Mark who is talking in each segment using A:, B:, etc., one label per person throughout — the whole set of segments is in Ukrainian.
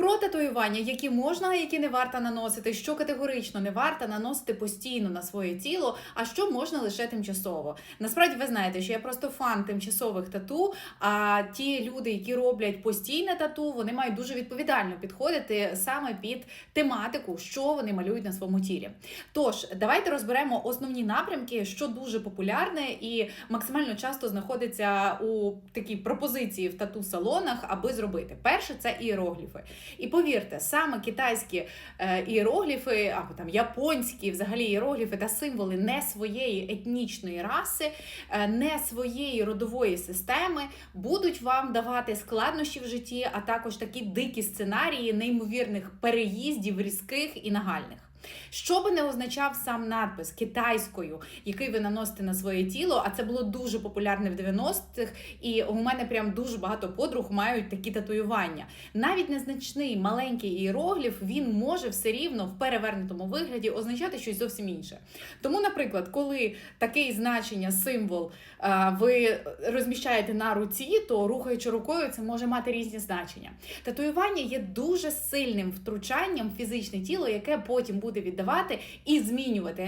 A: Про татуювання, які можна, а які не варто наносити, що категорично не варто наносити постійно на своє тіло, а що можна лише тимчасово. Насправді ви знаєте, що я просто фан тимчасових тату. А ті люди, які роблять постійне тату, вони мають дуже відповідально підходити саме під тематику, що вони малюють на своєму тілі. Тож, давайте розберемо основні напрямки, що дуже популярне і максимально часто знаходиться у такій пропозиції в тату-салонах, аби зробити. Перше це іерогліфи. І повірте, саме китайські е, іерогліфи, або там японські взагалі іерогліфи та символи не своєї етнічної раси, е, не своєї родової системи будуть вам давати складнощі в житті, а також такі дикі сценарії неймовірних переїздів різких і нагальних. Що би не означав сам надпис китайською, який ви наносите на своє тіло, а це було дуже популярне в 90-х, і у мене прям дуже багато подруг мають такі татуювання. Навіть незначний маленький іерогліф він може все рівно в перевернутому вигляді означати щось зовсім інше. Тому, наприклад, коли таке значення, символ ви розміщаєте на руці, то рухаючи рукою, це може мати різні значення. Татуювання є дуже сильним втручанням в фізичне тіло, яке потім буде віддавати і змінювати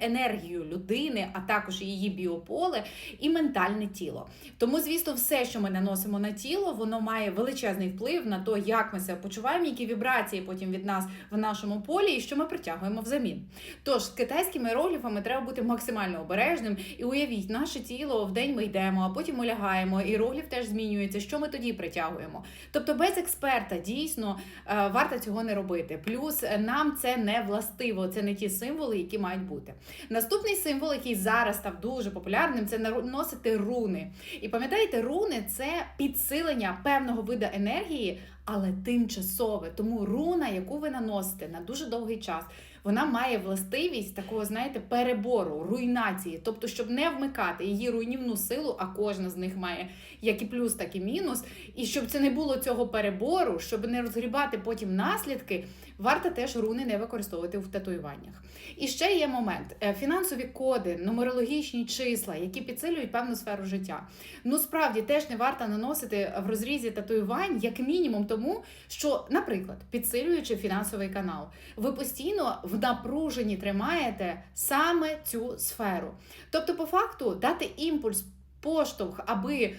A: енергію людини, а також її біополе і ментальне тіло. Тому, звісно, все, що ми наносимо на тіло, воно має величезний вплив на те, як ми себе почуваємо, які вібрації потім від нас в нашому полі, і що ми притягуємо взамін. Тож з китайськими іерогліфами треба бути максимально обережним. І уявіть, наше тіло в день ми йдемо, а потім ми лягаємо. Іерогліф теж змінюється. Що ми тоді притягуємо? Тобто, без експерта дійсно е, варто цього не робити. Плюс е, нам це не властиво, це не ті символи, які мають бути. Наступний символ, який зараз став дуже популярним, це наносити руни. І пам'ятаєте, руни це підсилення певного виду енергії, але тимчасове. Тому руна, яку ви наносите на дуже довгий час, вона має властивість такого, знаєте, перебору, руйнації. Тобто, щоб не вмикати її руйнівну силу, а кожна з них має як і плюс, так і мінус. І щоб це не було цього перебору, щоб не розгрібати потім наслідки, варто теж руни не використовувати в татуюваннях. І ще є момент: Е, фінансові коди, нумерологічні числа, які підсилюють певну сферу життя. Ну справді теж не варто наносити в розрізі татуювань, як мінімум, тому що, наприклад, підсилюючи фінансовий канал, ви постійно в напруженні тримаєте саме цю сферу. Тобто, по факту, дати імпульс. Поштовх, аби е,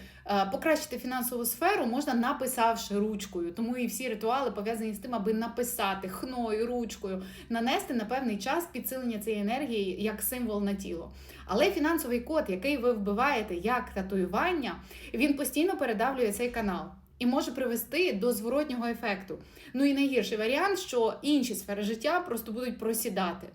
A: покращити фінансову сферу, можна написавши ручкою. Тому і всі ритуали пов'язані з тим, аби написати хною, ручкою, нанести на певний час підсилення цієї енергії як символ на тіло. Але фінансовий код, який ви вбиваєте як татуювання, він постійно передавлює цей канал. І може привести до зворотнього ефекту. Ну і найгірший варіант, що інші сфери життя просто будуть просідати.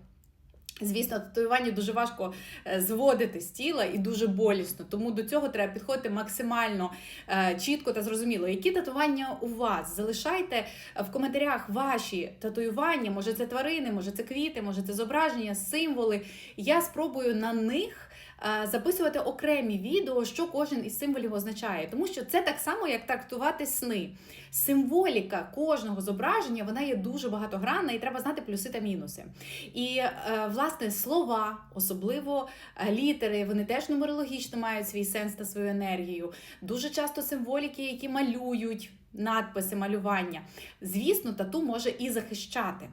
A: Звісно, татуювання дуже важко е, зводити з тіла і дуже болісно, тому до цього треба підходити максимально е, чітко та зрозуміло. Які татування у вас? Залишайте в коментарях ваші татуювання, може це тварини, може це квіти, може це зображення, символи. Я спробую на них е, записувати окремі відео, що кожен із символів означає, тому що це так само, як трактувати сни. Символіка кожного зображення вона є дуже багатогранна, і треба знати плюси та мінуси. І е, власне слова, особливо е, літери, вони теж нумерологічно мають свій сенс та свою енергію. Дуже часто символіки, які малюють надписи, малювання. Звісно, тату може і захищати.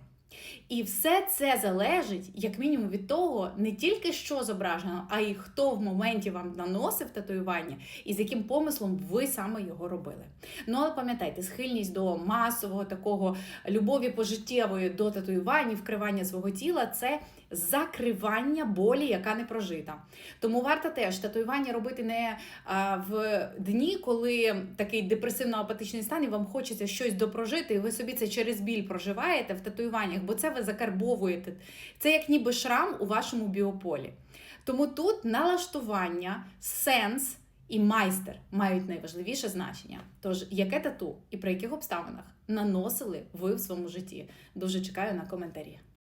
A: І все це залежить, як мінімум, від того, не тільки що зображено, а й хто в моменті вам наносив татуювання і з яким помислом ви саме його робили. Ну але пам'ятайте, схильність до масового такого любові пожиттєвої до татуювань, і вкривання свого тіла це закривання болі, яка не прожита. Тому варто теж татуювання робити не в дні, коли такий депресивно-апатичний стан, і вам хочеться щось допрожити, і ви собі це через біль проживаєте в татуюваннях, бо це ви закарбовуєте. Це як ніби шрам у вашому біополі. Тому тут налаштування, сенс. І майстер мають найважливіше значення. Тож, яке тату і при яких обставинах наносили ви в своєму житті? Дуже чекаю на коментарі.